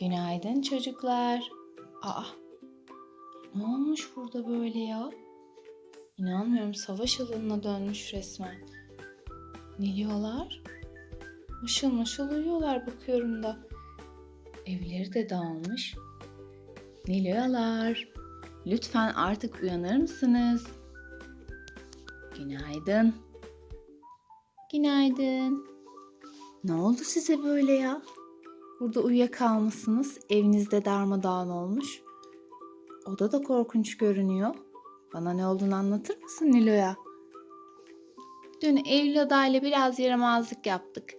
Günaydın çocuklar. Aa, ne olmuş burada böyle ya? İnanmıyorum savaş alanına dönmüş resmen. Ne diyorlar? Mışıl mışıl uyuyorlar bakıyorum da. Evleri de dağılmış. Niloyalar, lütfen artık uyanır mısınız? Günaydın. Günaydın. Ne oldu size böyle ya? Burada uyuyakalmışsınız. Evinizde darmadağın olmuş. Oda da korkunç görünüyor. Bana ne olduğunu anlatır mısın Nilo'ya? Dün Eylül adayla biraz yaramazlık yaptık.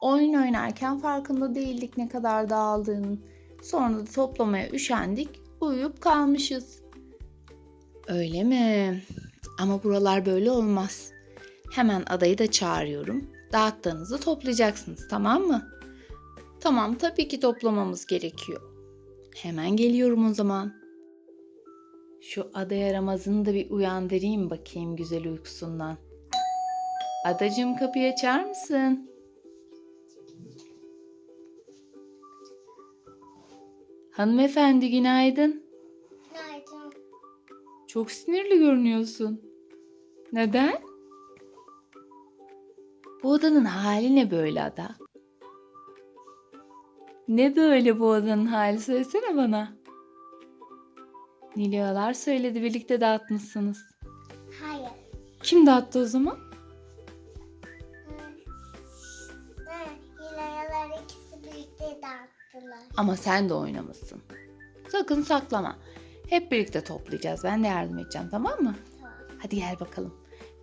Oyun oynarken farkında değildik ne kadar dağıldığının. Sonra da toplamaya üşendik. Uyuyup kalmışız. Öyle mi? Ama buralar böyle olmaz. Hemen adayı da çağırıyorum. Dağıttığınızı toplayacaksınız tamam mı? Tamam tabii ki toplamamız gerekiyor. Hemen geliyorum o zaman. Şu ada yaramazını da bir uyandırayım bakayım güzel uykusundan. Adacığım kapıyı açar mısın? Hanımefendi günaydın. Günaydın. Çok sinirli görünüyorsun. Neden? Bu odanın hali ne böyle ada? Ne böyle bu odanın hali söylesene bana. Nilyalar söyledi birlikte dağıtmışsınız. Hayır. Kim dağıttı o zaman? Hilayalar ikisi birlikte dağıttılar. Ama sen de oynamışsın. Sakın saklama. Hep birlikte toplayacağız. Ben de yardım edeceğim tamam mı? Tamam. Hadi gel bakalım.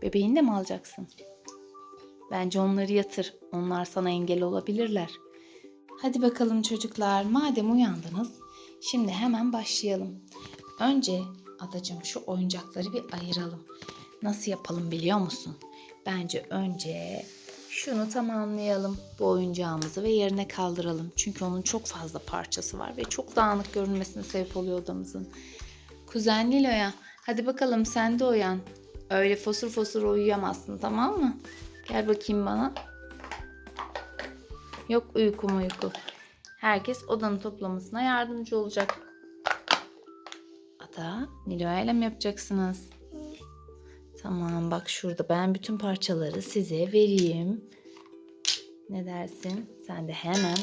Bebeğini de mi alacaksın? Bence onları yatır. Onlar sana engel olabilirler. Hadi bakalım çocuklar. Madem uyandınız, şimdi hemen başlayalım. Önce adacığım şu oyuncakları bir ayıralım. Nasıl yapalım biliyor musun? Bence önce şunu tamamlayalım. Bu oyuncağımızı ve yerine kaldıralım. Çünkü onun çok fazla parçası var ve çok dağınık görünmesine sebep oluyor odamızın. Kuzen Nilo'ya hadi bakalım sen de uyan. Öyle fosur fosur uyuyamazsın tamam mı? Gel bakayım bana. Yok uyku uyku. Herkes odanın toplamasına yardımcı olacak. Ada, Nilo'ya mi yapacaksınız? Tamam bak şurada ben bütün parçaları size vereyim. Ne dersin? Sen de hemen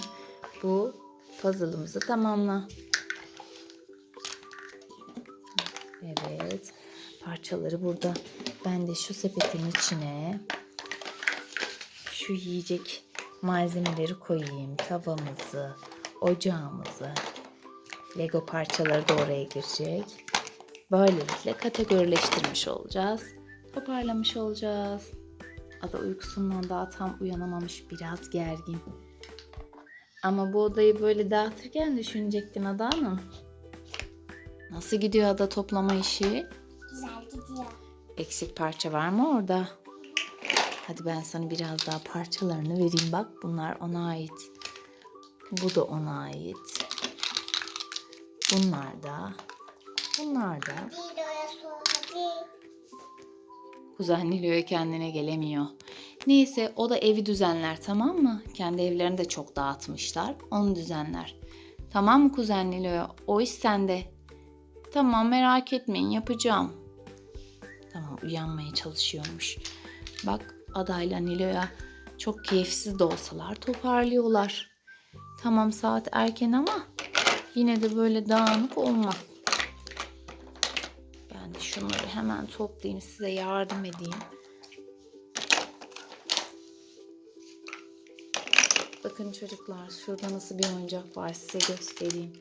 bu puzzle'ımızı tamamla. Evet. Parçaları burada. Ben de şu sepetin içine şu yiyecek malzemeleri koyayım. Tavamızı, ocağımızı. Lego parçaları da oraya girecek. Böylelikle kategorileştirmiş olacağız. Toparlamış olacağız. Ada uykusundan daha tam uyanamamış. Biraz gergin. Ama bu odayı böyle dağıtırken düşünecektin Ada Hanım. Nasıl gidiyor ada toplama işi? Güzel gidiyor. Eksik parça var mı orada? Hadi ben sana biraz daha parçalarını vereyim. Bak bunlar ona ait. Bu da ona ait. Bunlar da. Bunlar da. Kuzen Nilo'ya kendine gelemiyor. Neyse o da evi düzenler tamam mı? Kendi evlerini de çok dağıtmışlar. Onu düzenler. Tamam mı kuzen Nilo'ya? O iş sende. Tamam merak etmeyin yapacağım. Tamam uyanmaya çalışıyormuş. Bak adayla Nilo'ya çok keyifsiz de olsalar toparlıyorlar. Tamam saat erken ama yine de böyle dağınık olmaz. Ben de şunları hemen toplayayım size yardım edeyim. Bakın çocuklar şurada nasıl bir oyuncak var size göstereyim.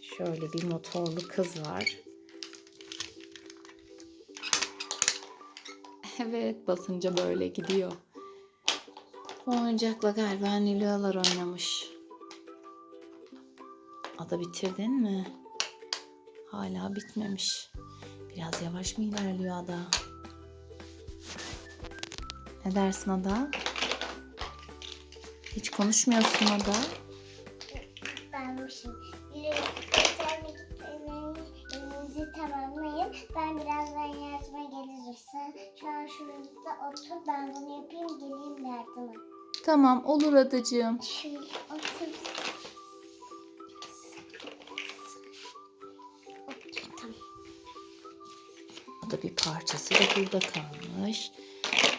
Şöyle bir motorlu kız var. Evet basınca böyle gidiyor. Bu oyuncakla galiba Nilo'lar oynamış. Ada bitirdin mi? Hala bitmemiş. Biraz yavaş mı ilerliyor Ada? Ne dersin Ada? Hiç konuşmuyorsun Ada. Benmişim. Güzel elinizi tamamlayın. Ben gelirim sen çarşıda otur ben bunu yapayım geleyim yardıma. Tamam olur adacığım. Şöyle otur. Otur tamam. Bu da bir parçası da burada kalmış.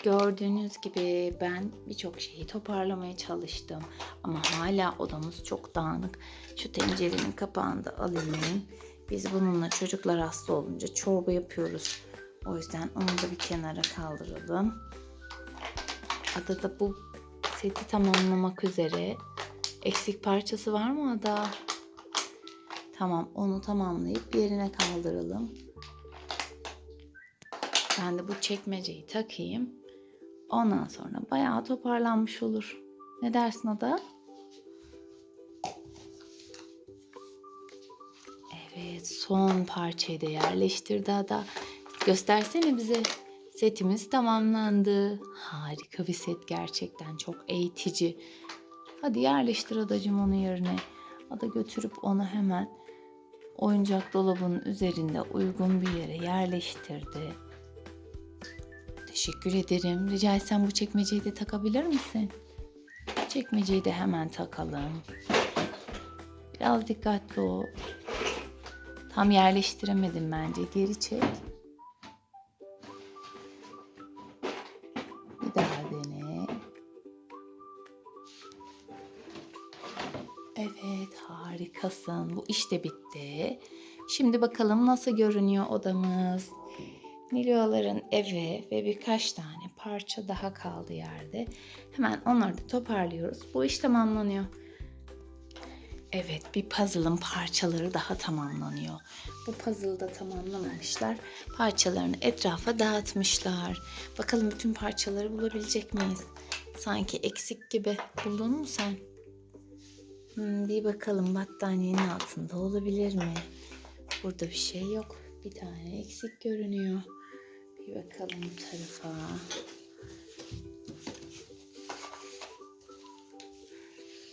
Gördüğünüz gibi ben birçok şeyi toparlamaya çalıştım. Ama hala odamız çok dağınık. Şu tencerenin kapağını da alayım. Biz bununla çocuklar hasta olunca çorba yapıyoruz. O yüzden onu da bir kenara kaldıralım. Ada da bu seti tamamlamak üzere. Eksik parçası var mı Ada? Tamam onu tamamlayıp yerine kaldıralım. Ben de bu çekmeceyi takayım. Ondan sonra bayağı toparlanmış olur. Ne dersin Ada? Evet son parçayı da yerleştirdi Ada. Göstersene bize. Setimiz tamamlandı. Harika bir set gerçekten. Çok eğitici. Hadi yerleştir adacığım onu yerine. Ada götürüp onu hemen oyuncak dolabının üzerinde uygun bir yere yerleştirdi. Teşekkür ederim. Rica etsem bu çekmeceyi de takabilir misin? Çekmeceyi de hemen takalım. Biraz dikkatli ol. Tam yerleştiremedim bence. Geri çek. Harikasın. Bu iş de bitti. Şimdi bakalım nasıl görünüyor odamız. Nilyoların evi ve birkaç tane parça daha kaldı yerde. Hemen onları da toparlıyoruz. Bu iş tamamlanıyor. Evet bir puzzle'ın parçaları daha tamamlanıyor. Bu puzzle'ı da tamamlamamışlar. Parçalarını etrafa dağıtmışlar. Bakalım bütün parçaları bulabilecek miyiz? Sanki eksik gibi. Buldun mu sen? Hmm, bir bakalım battaniyenin altında olabilir mi? Burada bir şey yok. Bir tane eksik görünüyor. Bir bakalım bu tarafa.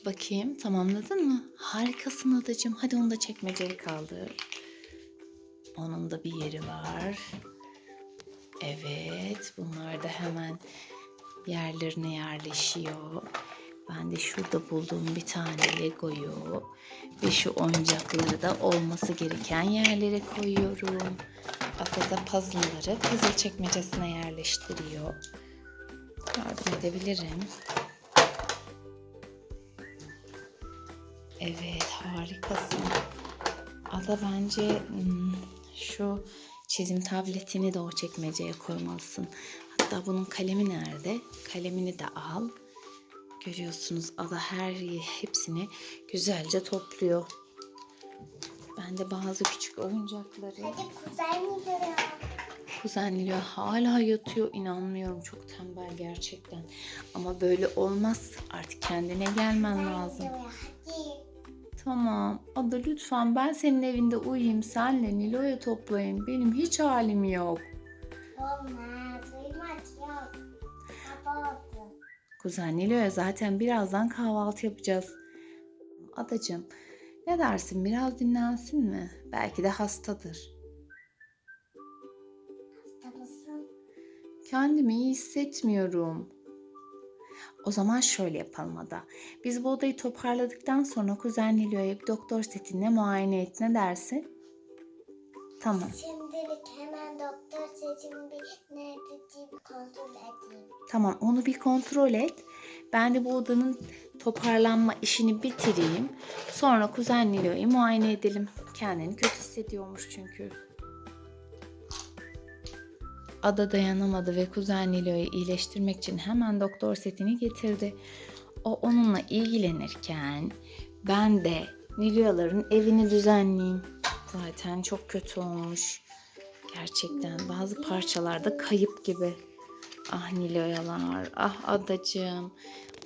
Bakayım tamamladın mı? Harikasın adacığım. Hadi onu da çekmeceye kaldır. Onun da bir yeri var. Evet bunlar da hemen yerlerine yerleşiyor. Ben de şurada bulduğum bir tane Lego'yu ve şu oyuncakları da olması gereken yerlere koyuyorum. Da puzzle'ları puzzle çekmecesine yerleştiriyor. Yardım edebilirim. Evet harikasın. Ada bence hmm, şu çizim tabletini de o çekmeceye koymalısın. Hatta bunun kalemi nerede? Kalemini de al. Görüyorsunuz Ada her hepsini güzelce topluyor. Ben de bazı küçük oyuncakları Hadi kuzen gidiyor. kuzenliyor. Hala yatıyor. İnanmıyorum. Çok tembel gerçekten. Ama böyle olmaz. Artık kendine gelmen lazım. Tamam. Ada lütfen ben senin evinde uyuyayım. Senle Nilo'ya toplayayım. Benim hiç halim yok. Olmaz. Kuzen Nilo'ya zaten birazdan kahvaltı yapacağız. Adacığım ne dersin biraz dinlensin mi? Belki de hastadır. Hasta mısın? Kendimi iyi hissetmiyorum. O zaman şöyle yapalım Ada. Biz bu odayı toparladıktan sonra kuzen Nilo'ya bir doktor setinle muayene et. Ne dersin? Tamam. Şimdilik Tamam onu bir kontrol et. Ben de bu odanın toparlanma işini bitireyim. Sonra kuzen Nilo'yu muayene edelim. Kendini kötü hissediyormuş çünkü. Ada dayanamadı ve kuzen Nilo'yu iyileştirmek için hemen doktor setini getirdi. O onunla ilgilenirken ben de Nilo'ların evini düzenleyeyim. Zaten çok kötü olmuş. Gerçekten bazı parçalarda kayıp gibi. Ah Nilo'yalar, ah adacığım.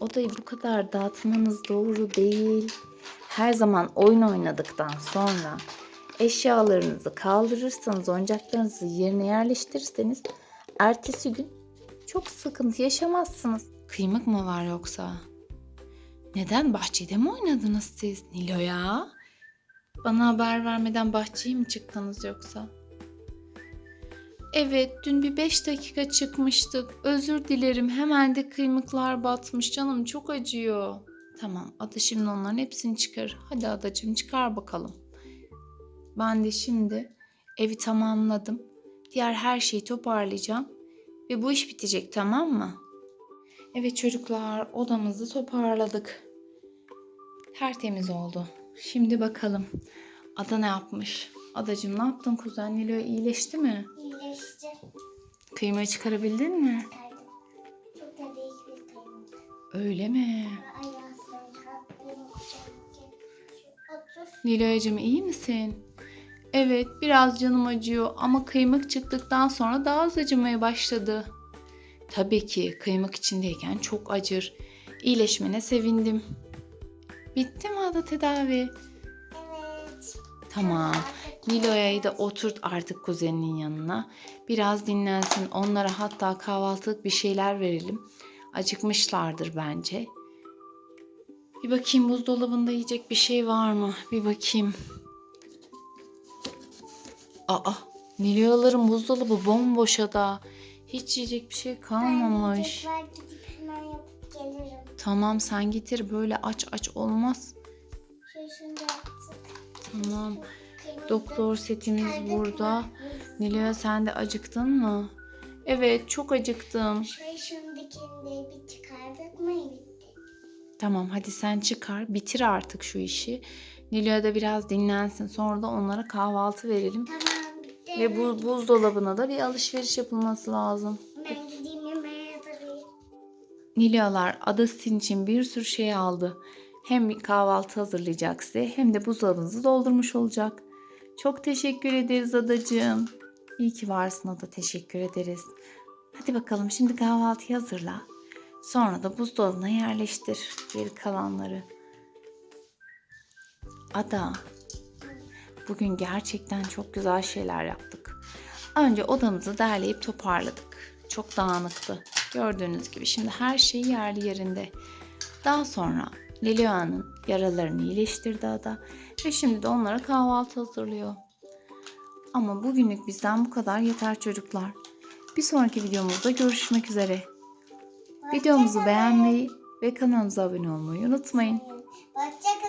Odayı bu kadar dağıtmanız doğru değil. Her zaman oyun oynadıktan sonra eşyalarınızı kaldırırsanız, oyuncaklarınızı yerine yerleştirirseniz ertesi gün çok sıkıntı yaşamazsınız. Kıymık mı var yoksa? Neden bahçede mi oynadınız siz Nilo'ya? Bana haber vermeden bahçeye mi çıktınız yoksa? Evet, dün bir beş dakika çıkmıştık. Özür dilerim. Hemen de kıymıklar batmış. Canım çok acıyor. Tamam, Ada şimdi onların hepsini çıkar. Hadi Adacığım çıkar bakalım. Ben de şimdi evi tamamladım. Diğer her şeyi toparlayacağım. Ve bu iş bitecek tamam mı? Evet çocuklar odamızı toparladık. Tertemiz oldu. Şimdi bakalım. Ada ne yapmış? Adacığım ne yaptın kuzen? Nilo iyileşti mi? Kıymayı çıkarabildin mi? Çıkardım. Çok da büyük bir. Öyle mi? Nilo'cığım iyi misin? Evet biraz canım acıyor ama kıymık çıktıktan sonra daha az acımaya başladı. Tabii ki kıymık içindeyken çok acır. İyileşmene sevindim. Bitti mi Ada tedavi? Evet. Tamam. Nilo'yu da oturt artık kuzeninin yanına. Biraz dinlensin. Onlara hatta kahvaltılık bir şeyler verelim. Acıkmışlardır bence. Bir bakayım buzdolabında yiyecek bir şey var mı? Bir bakayım. Aa, Nilo'ların buzdolabı bomboş da. Hiç yiyecek bir şey kalmamış. Ben gidip hemen yapıp gelirim. Tamam sen getir böyle aç aç olmaz. Şöyle şunu da. Tamam. Doktor setimiz burada. Nilo'ya sen de acıktın mı? Evet çok acıktım. Şöyle şundakini bir çıkardık mı bitti. Tamam hadi sen çıkar bitir artık şu işi. Nilo'ya da biraz dinlensin sonra da onlara kahvaltı verelim. Tamam bitti. Ve bu buzdolabına da bir alışveriş yapılması lazım. Ben gideyim yemeğe hazırlayayım. Nilo'lar ada sizin için bir sürü şey aldı. Hem kahvaltı hazırlayacak size hem de buzdolabınızı doldurmuş olacak. Çok teşekkür ederiz adacığım. İyi ki varsın ada teşekkür ederiz. Hadi bakalım şimdi kahvaltıyı hazırla. Sonra da buzdolabına yerleştir geri kalanları. Ada, bugün gerçekten çok güzel şeyler yaptık. Önce odamızı derleyip toparladık. Çok dağınıktı. Gördüğünüz gibi şimdi her şey yerli yerinde. Daha sonra Lilia'nın yaralarını iyileştirdi ada ve şimdi de onlara kahvaltı hazırlıyor. Ama bugünlük bizden bu kadar yeter çocuklar. Bir sonraki videomuzda görüşmek üzere. Videomuzu beğenmeyi ve kanalımıza abone olmayı unutmayın. Hoşça